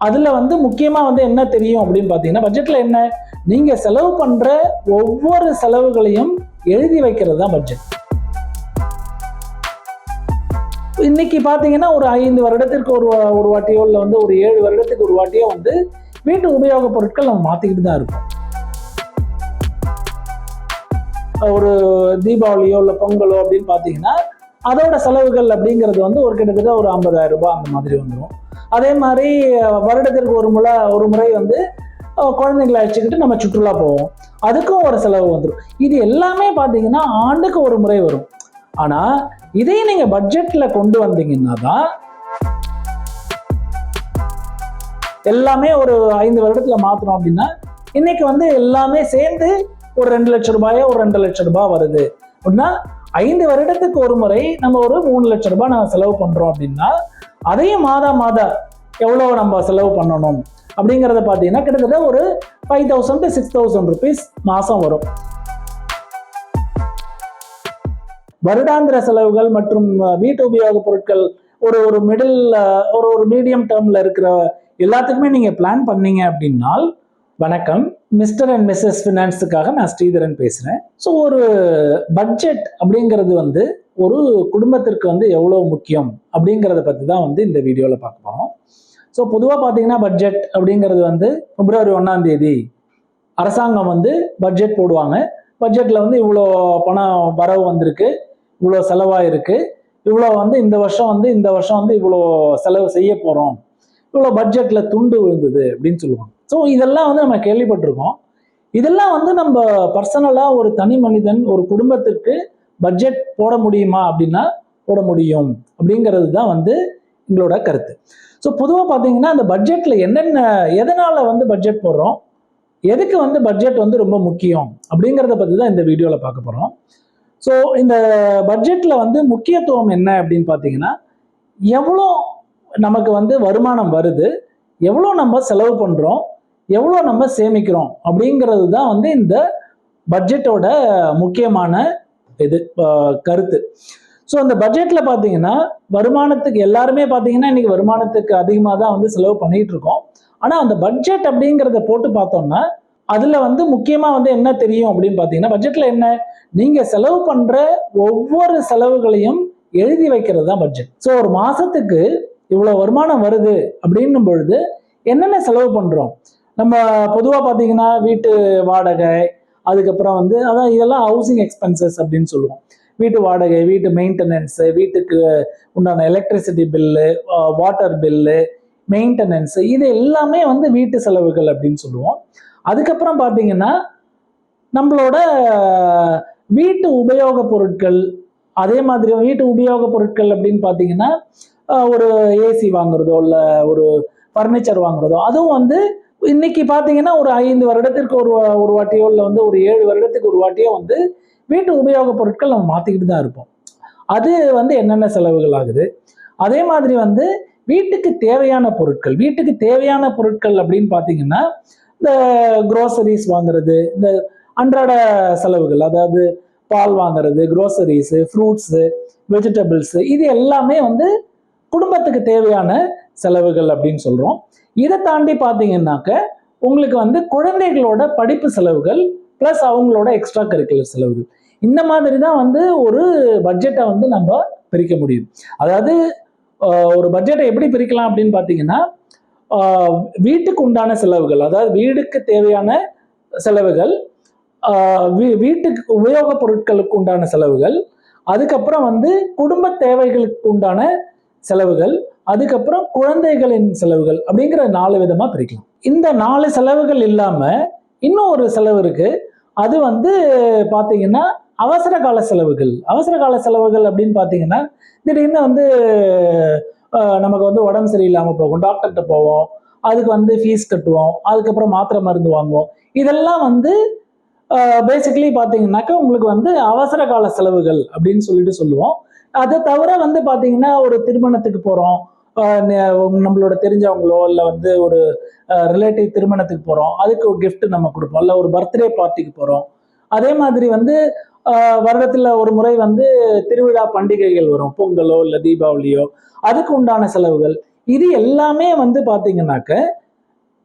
அதில் வந்து முக்கியமாக வந்து என்ன தெரியும் அப்படின்னு பார்த்தீங்கன்னா பட்ஜெட்டில் என்ன? நீங்கள் செலவு பண்ணுற ஒவ்வொரு செலவுகளையும் எழுதி வைக்கிறது தான் பட்ஜெட் இன்னைக்கு பார்த்தீங்கன்னா ஒரு ஐந்து வருடத்திற்கு ஒரு வா- ஒரு வாட்டியோ இல்லை வந்து ஒரு ஏழு வருடத்துக்கு ஒரு வாட்டியோ வந்து வீட்டு உபயோகப் பொருட்கள் நம்ம மாற்றிக்கிட்டு தான் இருக்கோம். ஒரு தீபாவளியோ இல்லை பொங்கலோ அப்படின்னு பார்த்தீங்கன்னா அதோட செலவுகள் அப்படிங்கிறது வந்து ஒரு கிட்டத்தட்ட ஒரு ஐம்பதாயிரம் ரூபாய் அந்த மாதிரி வந்துடும் அதே மாதிரி வருடத்திற்கு ஒரு முறை ஒரு முறை வந்து குழந்தைங்களை அழைச்சிக்கிட்டு நம்ம சுற்றுலா போவோம். அதுக்கும் ஒரு செலவு வந்துடும் இது எல்லாமே பார்த்தீங்கன்னா ஆண்டுக்கு ஒரு முறை வரும். ஆனால் இதை நீங்கள் பட்ஜெட்டில் கொண்டு வந்தீங்கன்னா தான் எல்லாமே ஒரு ஐந்து வருடத்துல மாற்றணும் அப்படின்னா இன்னைக்கு வந்து எல்லாமே சேர்ந்து ஒரு ரெண்டு லட்சம் ரூபாயோ ஒரு ரெண்டு லட்சம் ரூபாய் வருது. அப்படின்னா ஐந்து வருடத்துக்கு ஒரு முறை நம்ம ஒரு மூணு லட்சம் ரூபாய் நம்ம செலவு பண்றோம் அப்படின்னா அதையும் மாதா மாதா எவ்வளோ நம்ம செலவு பண்ணணும்? அப்படிங்கிறத பார்த்தீங்கன்னா கிட்டத்தட்ட ஒரு five thousand to six thousand rupees மாதம் வரும். வருடாந்திர செலவுகள் மற்றும் வீட்டு உபயோகப் பொருட்கள் ஒரு ஒரு மிடில் ஒரு ஒரு மீடியம் டேர்மில் இருக்கிற எல்லாத்துக்குமே நீங்கள் பிளான் பண்ணீங்க அப்படின்னால் வணக்கம். மிஸ்டர் அண்ட் மிஸ்ஸஸ் ஃபினான்ஸுக்காக நான் ஸ்ரீதரன் பேசுகிறேன் ஸோ ஒரு பட்ஜெட் அப்படிங்கிறது வந்து ஒரு குடும்பத்திற்கு வந்து எவ்வளோ முக்கியம் அப்படிங்கிறத பற்றி தான் வந்து இந்த வீடியோவில் பார்க்க போகிறோம் ஸோ பொதுவாக பார்த்தீங்கன்னா பட்ஜெட் அப்படிங்கிறது வந்து பிப்ரவரி ஒன்றாம் தேதி அரசாங்கம் வந்து பட்ஜெட் போடுவாங்க. பட்ஜெட்டில் வந்து இவ்வளோ பணம் வரவு வந்திருக்கு இவ்வளோ செலவாயிருக்கு. இவ்வளோ வந்து இந்த வருஷம் வந்து இந்த வருஷம் வந்து இவ்வளோ செலவு செய்ய போகிறோம் இவ்வளோ பட்ஜெட்டில் துண்டு விழுந்தது அப்படின்னு சொல்லுவாங்க. ஸோ இதெல்லாம் வந்து நம்ம கேள்விப்பட்டிருக்கோம். இதெல்லாம் வந்து நம்ம பர்சனலாக ஒரு தனி மனிதன் ஒரு குடும்பத்திற்கு பட்ஜெட் போட முடியுமா அப்படின்னா போட முடியும். அப்படிங்கிறது தான் வந்து எங்களோட கருத்து. ஸோ பொதுவாக பார்த்தீங்கன்னா அந்த பட்ஜெட்டில் என்னென்ன எதனால் வந்து பட்ஜெட் போடுறோம்? எதுக்கு வந்து பட்ஜெட் வந்து ரொம்ப முக்கியம்? அப்படிங்கிறத பற்றி தான் இந்த வீடியோவில் பார்க்க போகிறோம் ஸோ இந்த பட்ஜெட்டில் வந்து முக்கியத்துவம் என்ன அப்படின்னு பார்த்தீங்கன்னா எவ்வளோ நமக்கு வந்து வருமானம் வருது? எவ்வளோ நம்ம செலவு பண்ணுறோம் எவ்வளோ நம்ம சேமிக்கிறோம்? அப்படிங்கிறது தான் வந்து இந்த பட்ஜெட்டோட முக்கியமான இது கருத்து. ஸோ அந்த பட்ஜெட்டில் பார்த்தீங்கன்னா வருமானத்துக்கு எல்லாருமே பார்த்தீங்கன்னா இன்னைக்கு வருமானத்துக்கு அதிகமாக தான் வந்து செலவு பண்ணிட்டு இருக்கோம். ஆனால் அந்த பட்ஜெட் அப்படிங்கிறத போட்டு பார்த்தோம்னா அதில் வந்து முக்கியமாக வந்து என்ன தெரியும் அப்படின்னு பார்த்தீங்கன்னா பட்ஜெட்டில் என்ன? நீங்கள் செலவு பண்ணுற ஒவ்வொரு செலவுகளையும் எழுதி வைக்கிறது தான் பட்ஜெட் ஸோ ஒரு மாதத்துக்கு இவ்வளோ வருமானம் வருது அப்படின்னும் பொழுது என்னென்ன செலவு பண்ணுறோம் நம்ம பொதுவாக பார்த்தீங்கன்னா வீட்டு வாடகை அதுக்கப்புறம் வந்து அதான் இதெல்லாம் ஹவுசிங் எக்ஸ்பென்சஸ் அப்படின்னு சொல்லுவோம். வீட்டு வாடகை வீட்டு மெயின்டெனன்ஸு வீட்டுக்கு உண்டான electricity bill water bill maintenance இது எல்லாமே வந்து வீட்டு செலவுகள் அப்படின்னு சொல்லுவோம். அதுக்கப்புறம் பார்த்தீங்கன்னா நம்மளோட வீட்டு உபயோகப் பொருட்கள் அதே மாதிரி வீட்டு உபயோகப் பொருட்கள் அப்படின்னு பார்த்தீங்கன்னா ஒரு ஏசி வாங்குறதோ இல்லை ஒரு ஃபர்னிச்சர் வாங்குறதோ அதுவும் வந்து இன்னைக்கு பார்த்தீங்கன்னா ஒரு ஐந்து வருடத்திற்கு ஒரு வா- ஒரு வாட்டியோ இல்லை வந்து ஒரு ஏழு வருடத்துக்கு ஒரு வாட்டியோ வந்து வீட்டு உபயோகப் பொருட்கள் நம்ம மாற்றிக்கிட்டு தான் இருப்போம். அது வந்து என்னென்ன செலவுகள் ஆகுது? அதே மாதிரி வந்து வீட்டுக்கு தேவையான பொருட்கள் வீட்டுக்கு தேவையான பொருட்கள் அப்படின்னு பார்த்தீங்கன்னா இந்த குரோசரிஸ் வாங்குறது இந்த அன்றாட செலவுகள் அதாவது பால் வாங்குறது குரோசரிஸு ஃப்ரூட்ஸு வெஜிடபிள்ஸு இது எல்லாமே வந்து குடும்பத்துக்கு தேவையான செலவுகள் அப்படின்னு சொல்கிறோம் இதை தாண்டி பார்த்தீங்கன்னாக்க உங்களுக்கு வந்து குழந்தைகளோட படிப்பு செலவுகள் ப்ளஸ் அவங்களோட எக்ஸ்ட்ரா கரிக்குலர் செலவுகள். இந்த மாதிரி தான் வந்து ஒரு பட்ஜெட்டை வந்து நம்ம பிரிக்க முடியும். அதாவது ஒரு பட்ஜெட்டை எப்படி பிரிக்கலாம் அப்படின்னு பார்த்தீங்கன்னா வீட்டுக்கு உண்டான செலவுகள் அதாவது வீடுக்கு தேவையான செலவுகள் வீ- வீட்டுக்கு உபயோகப் பொருட்களுக்கு உண்டான செலவுகள் அதுக்கப்புறம் வந்து குடும்ப தேவைகளுக்கு உண்டான செலவுகள் அதுக்கப்புறம் குழந்தைகளின் செலவுகள் அப்படிங்கிற நாலு விதமாக பிரிக்கலாம். இந்த நாலு செலவுகள் இல்லாமல் இன்னும் ஒரு செலவு இருக்குது அது வந்து பார்த்தீங்கன்னா அவசர கால செலவுகள். அவசர கால செலவுகள் அப்படின்னு பார்த்தீங்கன்னா திடீர்னு வந்து நமக்கு வந்து உடம்பு சரியில்லாமல் போகும். டாக்டர்கிட்ட போவோம். அதுக்கு வந்து ஃபீஸ் கட்டுவோம். அதுக்கப்புறம் மாத்திரை மருந்து வாங்குவோம். இதெல்லாம் வந்து பேசிக்கலி பார்த்தீங்கன்னாக்கா உங்களுக்கு வந்து அவசர கால செலவுகள் அப்படின்னு சொல்லிட்டு சொல்லுவோம். அதை தவிர வந்து பார்த்தீங்கன்னா ஒரு திருமணத்துக்கு போகிறோம் நம்மளோட தெரிஞ்சவங்களோ இல்லை வந்து ஒரு ரிலேட்டிவ் திருமணத்துக்கு போகிறோம் அதுக்கு ஒரு கிஃப்ட் நம்ம கொடுப்போம் இல்லை ஒரு பர்த்டே பார்ட்டிக்கு போகிறோம் அதே மாதிரி வந்து வருடத்தில் வருடத்துல ஒரு முறை வந்து திருவிழா பண்டிகைகள் வரும் பொங்கலோ இல்லை தீபாவளியோ அதுக்கு உண்டான செலவுகள். இது எல்லாமே வந்து பார்த்தீங்கன்னாக்க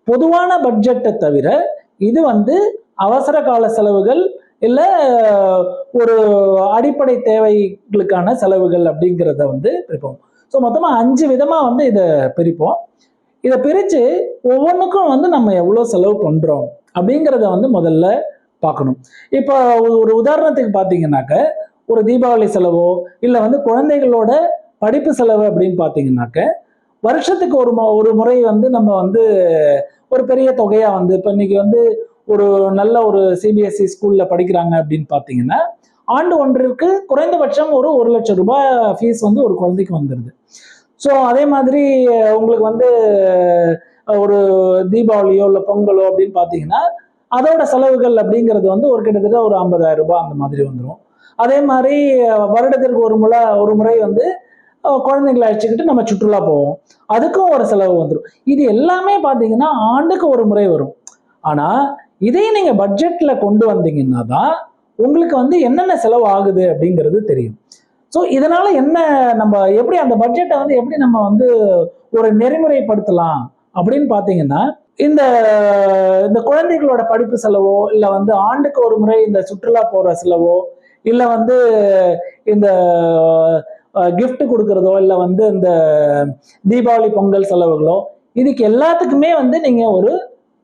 பொதுவான பட்ஜெட்டை தவிர இது வந்து அவசர கால செலவுகள் இல்லை ஒரு அடிப்படை தேவைகளுக்கான செலவுகள் அப்படிங்கிறத வந்து இருப்போம் ஸோ மொத்தமாக அஞ்சு விதமாக வந்து இதை பிரிப்போம். இதை பிரித்து ஒவ்வொன்றுக்கும் வந்து நம்ம எவ்வளோ செலவு பண்ணுறோம் அப்படிங்கிறத வந்து முதல்ல பார்க்கணும். இப்போ ஒரு உதாரணத்துக்கு பார்த்தீங்கன்னாக்க ஒரு தீபாவளி செலவோ இல்லை வந்து குழந்தைகளோட படிப்பு செலவு அப்படின்னு பார்த்தீங்கன்னாக்க வருஷத்துக்கு ஒரு மு- ஒரு முறை வந்து நம்ம வந்து ஒரு பெரிய தொகையாக வந்து இப்போ இன்னைக்கு வந்து ஒரு நல்ல ஒரு சிபிஎஸ்சி ஸ்கூலில் படிக்கிறாங்க அப்படின்னு பார்த்தீங்கன்னா ஆண்டு ஒன்றிற்கு குறைந்தபட்சம் ஒரு ஒரு லட்சம் ரூபாய் ஃபீஸ் வந்து ஒரு குழந்தைக்கு வந்துடுது ஸோ அதே மாதிரி உங்களுக்கு வந்து ஒரு தீபாவளியோ இல்லை பொங்கலோ அப்படின்னு பார்த்தீங்கன்னா அதோட செலவுகள் அப்படிங்கிறது வந்து ஒரு கிட்டத்தட்ட ஒரு ஐம்பதாயிரம் ரூபாய் அந்த மாதிரி வந்துடும் அதே மாதிரி வருடத்திற்கு ஒரு முறை ஒரு முறை வந்து குழந்தைங்களை அழைச்சிக்கிட்டு நம்ம சுற்றுலா போவோம். அதுக்கும் ஒரு செலவு வந்துடும் இது எல்லாமே பார்த்தீங்கன்னா ஆண்டுக்கு ஒரு முறை வரும். ஆனால் இதையும் நீங்கள் பட்ஜெட்டில் கொண்டு வந்தீங்கன்னா தான் உங்களுக்கு வந்து என்னென்ன செலவு ஆகுது அப்படிங்கிறது தெரியும். ஸோ இதனால் என்ன நம்ம எப்படி அந்த பட்ஜெட்டை வந்து எப்படி நம்ம வந்து ஒரு நெறிமுறைப்படுத்தலாம் அப்படின்னு பார்த்தீங்கன்னா இந்த இந்த குழந்தைகளோட படிப்பு செலவோ இல்லை வந்து ஆண்டுக்கு ஒரு முறை இந்த சுற்றுலா போகிற செலவோ இல்லை வந்து இந்த கிஃப்ட் கொடுக்கறதோ இல்லை வந்து இந்த தீபாவளி பொங்கல் செலவுகளோ இதுக்கு எல்லாத்துக்குமே வந்து நீங்கள் ஒரு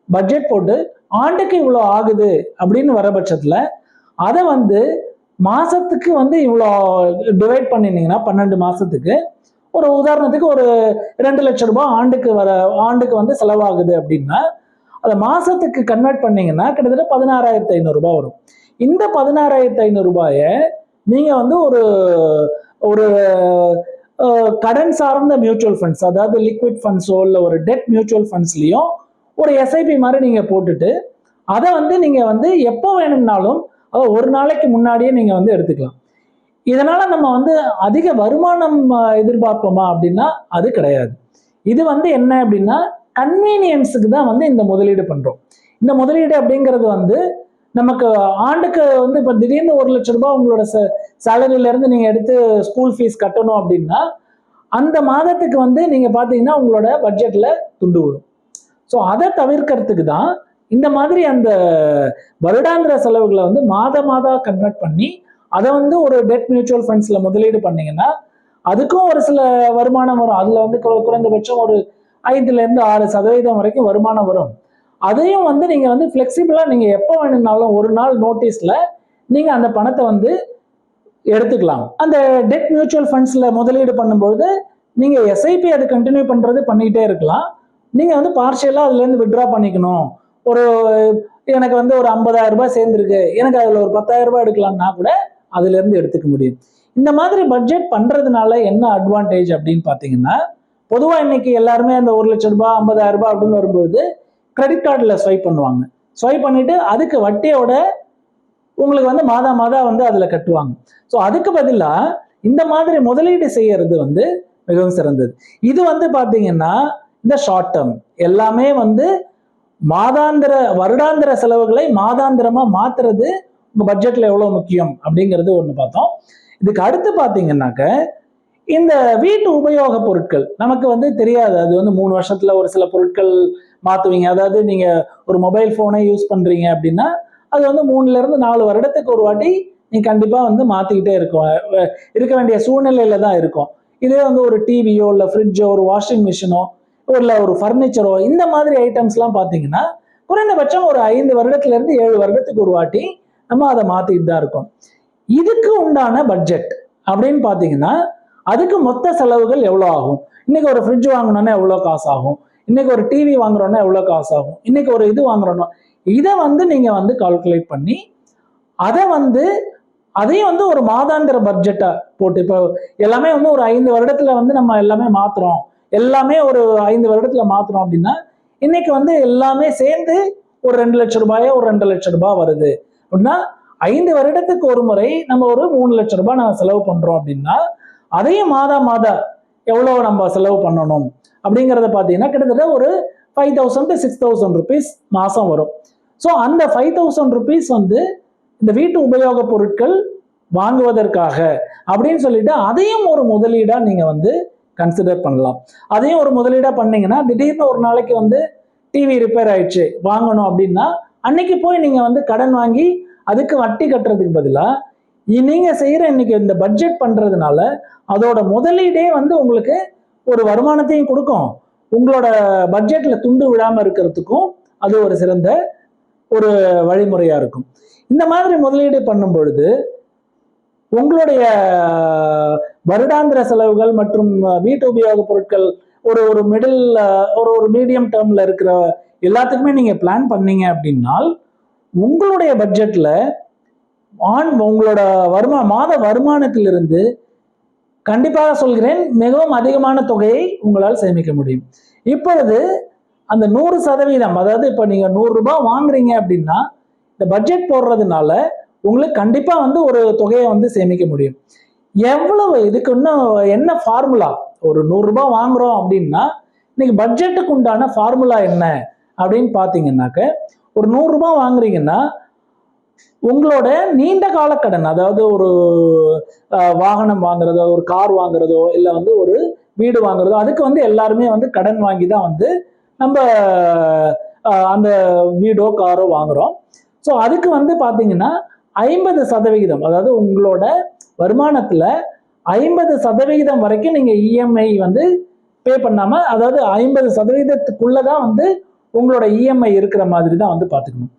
பட்ஜெட் போட்டு ஆண்டுக்கு இவ்வளோ ஆகுது அப்படின்னு வர பட்சத்தில் அதை வந்து மாசத்துக்கு வந்து இவ்வளோ டிவைட் பண்ணினீங்கன்னா பன்னெண்டு மாசத்துக்கு ஒரு உதாரணத்துக்கு ஒரு ரெண்டு லட்சம் ரூபாய் ஆண்டுக்கு வர ஆண்டுக்கு வந்து செலவாகுது அப்படின்னா அதை மாசத்துக்கு கன்வெர்ட் பண்ணீங்கன்னா கிட்டத்தட்ட பதினாறாயிரத்தி ஐநூறுரூபா வரும். இந்த பதினாறாயிரத்தி ஐநூறுரூபாயை நீங்கள் வந்து ஒரு ஒரு கடன் சார்ந்த மியூச்சுவல் ஃபண்ட்ஸ் அதாவது லிக்விட் ஃபண்ட்ஸோ இல்லை ஒரு டெட் மியூச்சுவல் ஃபண்ட்ஸ்லையும் ஒரு எஸ்ஐபி மாதிரி நீங்கள் போட்டுட்டு அதை வந்து நீங்கள் வந்து எப்போ வேணும்னாலும் அதாவது ஒரு நாளைக்கு முன்னாடியே நீங்கள் வந்து எடுத்துக்கலாம். இதனால் நம்ம வந்து அதிக வருமானம் எதிர்பார்ப்போமா அப்படின்னா அது கிடையாது. இது வந்து என்ன அப்படின்னா கன்வீனியன்ஸுக்கு தான் வந்து இந்த முதலீடு பண்ணுறோம் இந்த முதலீடு அப்படிங்கிறது வந்து நமக்கு ஆண்டுக்கு வந்து இப்போ திடீர்னு ஒரு லட்ச ரூபாய் உங்களோட ச சேலரியிலேருந்து நீங்கள் எடுத்து ஸ்கூல் ஃபீஸ் கட்டணும் அப்படின்னா அந்த மாதத்துக்கு வந்து நீங்கள் பார்த்தீங்கன்னா உங்களோட பட்ஜெட்டில் துண்டு விடும் ஸோ அதை தவிர்க்கிறதுக்கு தான் இந்த மாதிரி அந்த வருடாந்திர செலவுகளை வந்து மாத மாதம் கன்வெர்ட் பண்ணி அதை வந்து ஒரு டெட் மியூச்சுவல் ஃபண்ட்ஸில் முதலீடு பண்ணிங்கன்னா அதுக்கும் ஒரு சில வருமானம் வரும். அதில் வந்து குறைந்தபட்சம் ஒரு ஐந்துலேருந்து ஆறு சதவீதம் வரைக்கும் வருமானம் வரும். அதையும் வந்து நீங்கள் வந்து ஃப்ளெக்சிபிளாக நீங்கள் எப்போ வேணும்னாலும் ஒரு நாள் நோட்டீஸில் நீங்கள் அந்த பணத்தை வந்து எடுத்துக்கலாம். அந்த டெட் மியூச்சுவல் ஃபண்ட்ஸில் முதலீடு பண்ணும்போது நீங்கள் எஸ்ஐபி அது கண்டினியூ பண்ணுறது பண்ணிக்கிட்டே இருக்கலாம். நீங்கள் வந்து பார்ஷியலாக அதுலேருந்து விட்ரா பண்ணிக்கணும். ஒரு எனக்கு வந்து ஒரு 50000 ரூபாய் சேர்ந்துருக்கு. எனக்கு அதில் ஒரு 10000 ரூபாய் எடுக்கலாம்னா கூட அதுலேருந்து எடுத்துக்க முடியும். இந்த மாதிரி பட்ஜெட் பண்ணுறதுனால என்ன அட்வான்டேஜ் அப்படின்னு பார்த்தீங்கன்னா பொதுவாக இன்னைக்கு எல்லாருமே அந்த ஒரு லட்ச ரூபாய் 50000 ரூபாய் அப்படின்னு வரும்போது கிரெடிட் கார்டில் ஸ்வைப் பண்ணுவாங்க. ஸ்வைப் பண்ணிவிட்டு அதுக்கு வட்டியோட உங்களுக்கு வந்து மாதா மாதா வந்து அதில் கட்டுவாங்க. ஸோ அதுக்கு பதிலாக இந்த மாதிரி முதலீடு செய்யறது வந்து மிகவும் சிறந்தது. இது வந்து பார்த்தீங்கன்னா இந்த ஷார்ட் டேர்ம் எல்லாமே வந்து மாதாந்திர வருடாந்திர செலவுகளை மாதாந்திரமா மாத்துறது உங்க பட்ஜெட்ல எவ்வளவு முக்கியம் அப்படிங்கிறது ஒண்ணு பார்த்தோம். இதுக்கு அடுத்து பார்த்தீங்கன்னாக்க இந்த வீட்டு உபயோக பொருட்கள் நமக்கு வந்து தெரியாது. அது வந்து மூணு வருஷத்துல ஒரு சில பொருட்கள் மாத்துவீங்க. அதாவது நீங்க ஒரு மொபைல் போனை யூஸ் பண்றீங்க அப்படின்னா அது வந்து மூணுல இருந்து நாலு வருடத்துக்கு ஒரு வாட்டி நீ கண்டிப்பா வந்து மாத்திக்கிட்டே இருக்கும். இருக்க வேண்டிய சூழ்நிலையில தான் இருக்கும். இதே வந்து ஒரு டிவியோ இல்லை ஃப்ரிட்ஜோ ஒரு வாஷிங் மிஷினோ இல்லை ஒரு ஃபர்னிச்சரோ இந்த மாதிரி ஐட்டம்ஸ்லாம் பார்த்தீங்கன்னா குறைந்தபட்சம் ஒரு ஐந்து வருடத்துல இருந்து ஏழு வருடத்துக்கு ஒரு வாட்டி நம்ம அதை மாற்றிட்டு தான் இருக்கோம். இதுக்கு உண்டான பட்ஜெட் அப்படின்னு பார்த்தீங்கன்னா அதுக்கு மொத்த செலவுகள் எவ்வளோ ஆகும்? இன்னைக்கு ஒரு ஃப்ரிட்ஜ் வாங்கினோன்னா எவ்வளோ காசு ஆகும் இன்னைக்கு ஒரு டிவி வாங்குறோன்னா எவ்வளோ காசு ஆகும் இன்னைக்கு ஒரு இது வாங்குறோம்னா இதை வந்து நீங்கள் வந்து கால்குலேட் பண்ணி அதை வந்து அதையும் வந்து ஒரு மாதாந்திர பட்ஜெட்டை போட்டு இப்போ எல்லாமே வந்து ஒரு ஐந்து வருடத்தில் வந்து நம்ம எல்லாமே மாற்றுறோம் எல்லாமே ஒரு ஐந்து வருடத்துல மாத்துறோம் அப்படின்னா இன்னைக்கு வந்து எல்லாமே சேர்ந்து ஒரு ரெண்டு லட்ச ரூபாயோ ஒரு ரெண்டு லட்சம் ரூபாய் வருது. அப்படின்னா ஐந்து வருடத்துக்கு ஒரு முறை நம்ம ஒரு மூணு லட்சம் ரூபாய் நம்ம செலவு பண்றோம் அப்படின்னா அதையும் மாதா மாதா எவ்வளோ நம்ம செலவு பண்ணணும்? அப்படிங்கிறத பார்த்தீங்கன்னா கிட்டத்தட்ட ஒரு five thousand to six thousand rupees மாதம் வரும். ஸோ அந்த ஃபைவ் தௌசண்ட் ருபீஸ் வந்து இந்த வீட்டு உபயோகப் பொருட்கள் வாங்குவதற்காக அப்படின்னு சொல்லிட்டு அதையும் ஒரு முதலீடா நீங்க வந்து கன்சிடர் பண்ணலாம். அதையும் ஒரு முதலீடா பண்ணீங்கன்னா திடீர்னு ஒரு நாளைக்கு வந்து டிவி ரிப்பேர் ஆயிடுச்சு வாங்கணும் அப்படின்னா அன்னைக்கு போய் நீங்க வந்து கடன் வாங்கி அதுக்கு வட்டி கட்டுறதுக்கு பதிலா நீங்கள் நீங்க செய்யற இன்னைக்கு இந்த பட்ஜெட் பண்றதுனால அதோட முதலீடே வந்து உங்களுக்கு ஒரு வருமானத்தையும் கொடுக்கும். உங்களோட பட்ஜெட்ல துண்டு விழாம இருக்கிறதுக்கும் அது ஒரு சிறந்த ஒரு வழிமுறையா இருக்கும். இந்த மாதிரி முதலீடு பண்ணும் பொழுது உங்களுடைய வருடாந்திர செலவுகள் மற்றும் வீட்டு உபயோகப் பொருட்கள் ஒரு ஒரு மிடில் ஒரு ஒரு மீடியம் டேர்ம்ல இருக்கிற எல்லாத்துக்குமே நீங்க பிளான் பண்ணீங்க அப்படின்னால் உங்களுடைய பட்ஜெட்ல ஆன் உங்களோட வருமா மாத வருமானத்திலிருந்து கண்டிப்பாக சொல்கிறேன் மிகவும் அதிகமான தொகையை உங்களால் சேமிக்க முடியும். இப்பொழுது அந்த நூறு சதவீதம் அதாவது இப்போ நீங்கள் நூறுரூபா வாங்குறீங்க அப்படின்னா இந்த பட்ஜெட் போடுறதுனால உங்களுக்கு கண்டிப்பாக வந்து ஒரு தொகையை வந்து சேமிக்க முடியும். எவ்வளவு இதுக்கு இன்னும் என்ன ஃபார்முலா ஒரு நூறுரூபா வாங்குறோம் அப்படின்னா இன்னைக்கு பட்ஜெட்டுக்கு உண்டான ஃபார்முலா என்ன? அப்படின்னு பார்த்தீங்கன்னாக்க ஒரு நூறுரூபா வாங்குறீங்கன்னா உங்களோட நீண்ட கால கடன் அதாவது ஒரு வாகனம் வாங்குறதோ ஒரு கார் வாங்குறதோ இல்லை வந்து ஒரு வீடு வாங்குறதோ அதுக்கு வந்து எல்லாருமே வந்து கடன் வாங்கி தான் வந்து நம்ம அந்த வீடோ காரோ வாங்குறோம். ஸோ அதுக்கு வந்து பார்த்தீங்கன்னா ஐம்பது சதவிகிதம் அதாவது உங்களோட வருமானத்தில் ஐம்பது சதவிகிதம் வரைக்கும் நீங்கள் இஎம்ஐ வந்து பே பண்ணாமல் அதாவது ஐம்பது சதவீதத்துக்குள்ளே தான் வந்து உங்களோட இஎம்ஐ இருக்கிற மாதிரி தான் வந்து பார்த்துக்கணும்.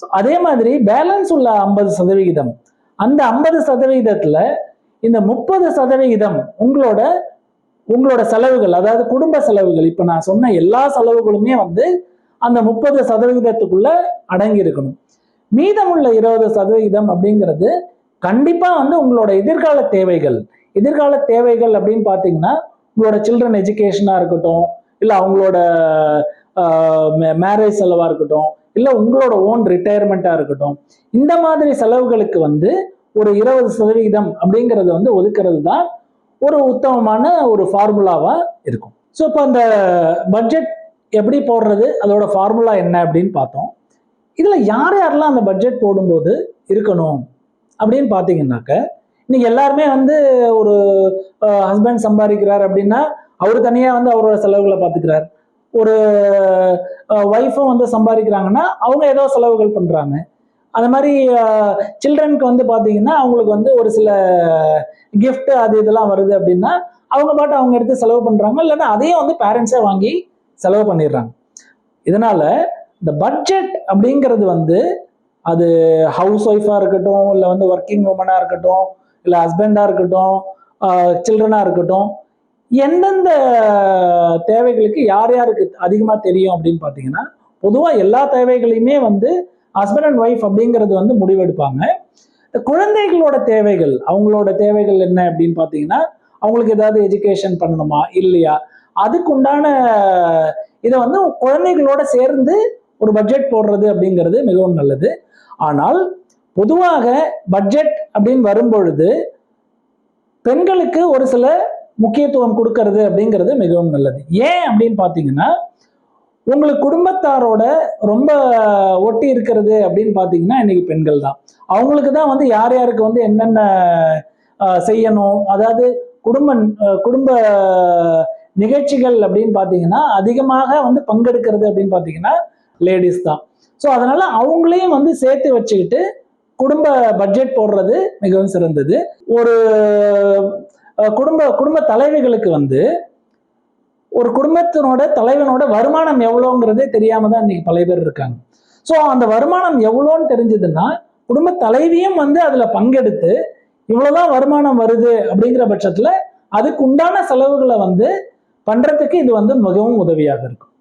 ஸோ அதே மாதிரி பேலன்ஸ் உள்ள ஐம்பது சதவிகிதம் அந்த ஐம்பது சதவிகிதத்தில் இந்த முப்பது சதவிகிதம் உங்களோட உங்களோட செலவுகள் அதாவது குடும்ப செலவுகள் இப்போ நான் சொன்ன எல்லா செலவுகளுமே வந்து அந்த முப்பது சதவிகிதத்துக்குள்ள அடங்கி இருக்கணும் மீதமுள்ள இருபது சதவிகிதம் அப்படிங்கிறது கண்டிப்பாக வந்து உங்களோட எதிர்கால தேவைகள். எதிர்கால தேவைகள் அப்படின்னு பார்த்தீங்கன்னா உங்களோட சில்ட்ரன் எஜுகேஷனாக இருக்கட்டும் இல்லை அவங்களோட மேரேஜ் செலவாக இருக்கட்டும் இல்லை உங்களோட ஓன் ரிட்டையர்மெண்ட்டாக இருக்கட்டும் இந்த மாதிரி செலவுகளுக்கு வந்து ஒரு இருபது சதவிகிதம் அப்படிங்கிறத வந்து ஒதுக்குறது தான் ஒரு உத்தமமான ஒரு ஃபார்முலாவாக இருக்கும். ஸோ இப்போ அந்த பட்ஜெட் எப்படி போடுறது அதோட ஃபார்முலா என்ன அப்படின்னு பார்த்தோம். இதில் யார் யாரெல்லாம் அந்த பட்ஜெட் போடும்போது இருக்கணும் அப்படின்னு பார்த்தீங்கன்னாக்க இன்னைக்கு எல்லாருமே வந்து ஒரு ஹஸ்பண்ட் சம்பாதிக்கிறார் அப்படின்னா அவர் தனியாக வந்து அவரோட செலவுகளை பார்த்துக்கிறார். ஒரு ஒய்ஃபும் வந்து சம்பாதிக்கிறாங்கன்னா அவங்க ஏதோ செலவுகள் பண்ணுறாங்க அது மாதிரி சில்ட்ரனுக்கு வந்து பார்த்தீங்கன்னா அவங்களுக்கு வந்து ஒரு சில கிஃப்ட்டு அது இதெல்லாம் வருது அப்படின்னா அவங்க பாட்டு அவங்க எடுத்து செலவு பண்ணுறாங்க இல்லைன்னா அதையும் வந்து பேரண்ட்ஸே வாங்கி செலவு பண்ணிடுறாங்க. இதனால இந்த பட்ஜெட் அப்படிங்கிறது வந்து அது ஹவுஸ் ஒய்ஃபாக இருக்கட்டும் இல்லை வந்து ஒர்க்கிங் உமனாக இருக்கட்டும் இல்லை ஹஸ்பண்டாக இருக்கட்டும் சில்ட்ரனாக இருக்கட்டும் எந்தெந்த தேவைகளுக்கு யார் யாருக்கு அதிகமாக தெரியும் அப்படின்னு பார்த்தீங்கன்னா பொதுவாக எல்லா தேவைகளையுமே வந்து ஹஸ்பண்ட் அண்ட் ஒய்ஃப் அப்படிங்கிறது வந்து முடிவெடுப்பாங்க. இந்த குழந்தைகளோட தேவைகள் அவங்களோட தேவைகள் என்ன அப்படின்னு பார்த்தீங்கன்னா அவங்களுக்கு ஏதாவது எஜுகேஷன் பண்ணணுமா இல்லையா? அதுக்கு உண்டான இதை வந்து குழந்தைகளோட சேர்ந்து ஒரு பட்ஜெட் போடுறது அப்படிங்கிறது மிகவும் நல்லது. ஆனால் பொதுவாக பட்ஜெட் அப்படின்னு வரும்பொழுது பெண்களுக்கு ஒரு சில முக்கியத்துவம் கொடுக்கறது அப்படிங்கிறது மிகவும் நல்லது. ஏன் அப்படின்னு பார்த்தீங்கன்னா உங்களுக்கு குடும்பத்தாரோட ரொம்ப ஒட்டி இருக்கிறது அப்படின்னு பார்த்தீங்கன்னா இன்னைக்கு பெண்கள் தான். அவங்களுக்கு தான் வந்து யார் யாருக்கு வந்து என்னென்ன செய்யணும் அதாவது குடும்ப குடும்ப நிகழ்ச்சிகள் அப்படின்னு பார்த்தீங்கன்னா அதிகமாக வந்து பங்கெடுக்கிறது அப்படின்னு பார்த்தீங்கன்னா லேடிஸ் தான். ஸோ அதனால அவங்களையும் வந்து சேர்த்து வச்சுக்கிட்டு குடும்ப பட்ஜெட் போடுறது மிகவும் சிறந்தது. ஒரு குடும்ப குடும்ப தலைவிகளுக்கு வந்து ஒரு குடும்பத்தினோட தலைவனோட வருமானம் எவ்வளோங்கிறதே தெரியாம தான் இன்னைக்கு பல பேர் இருக்காங்க. ஸோ அந்த வருமானம் எவ்வளோன்னு தெரிஞ்சதுன்னா குடும்ப தலைவியும் வந்து அதில் பங்கெடுத்து இவ்வளோதான் வருமானம் வருது அப்படிங்கிற பட்சத்தில் அதுக்கு உண்டான செலவுகளை வந்து பண்ணுறதுக்கு இது வந்து மிகவும் உதவியாக இருக்கும்.